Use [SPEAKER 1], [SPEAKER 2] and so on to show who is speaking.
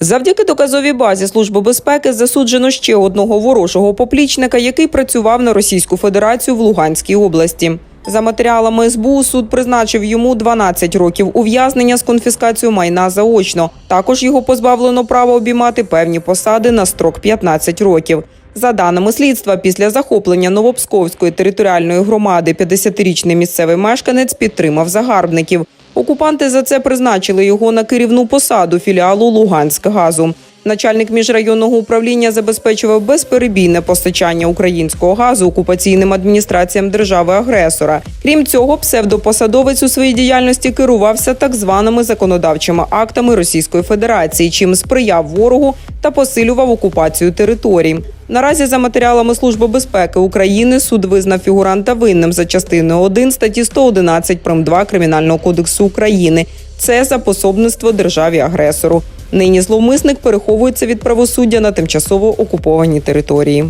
[SPEAKER 1] Завдяки доказовій базі Служби безпеки засуджено ще одного ворожого поплічника, який працював на Російську Федерацію в Луганській області. За матеріалами СБУ суд призначив йому 12 років ув'язнення з конфіскацією майна заочно. Також його позбавлено права обіймати певні посади на строк 15 років. За даними слідства, після захоплення Новопсковської територіальної громади 50-річний місцевий мешканець підтримав загарбників. Окупанти за це призначили його на керівну посаду філіалу Луганськгазу. Начальник міжрайонного управління забезпечував безперебійне постачання українського газу окупаційним адміністраціям держави-агресора. Крім цього, псевдопосадовець у своїй діяльності керувався так званими законодавчими актами Російської Федерації, чим сприяв ворогу та посилював окупацію територій. Наразі за матеріалами Служби безпеки України суд визнав фігуранта винним за частиною 1 статті 111 прим. 2 Кримінального кодексу України. Це за пособництво державі агресору. Нині зловмисник переховується від правосуддя на тимчасово окупованій території.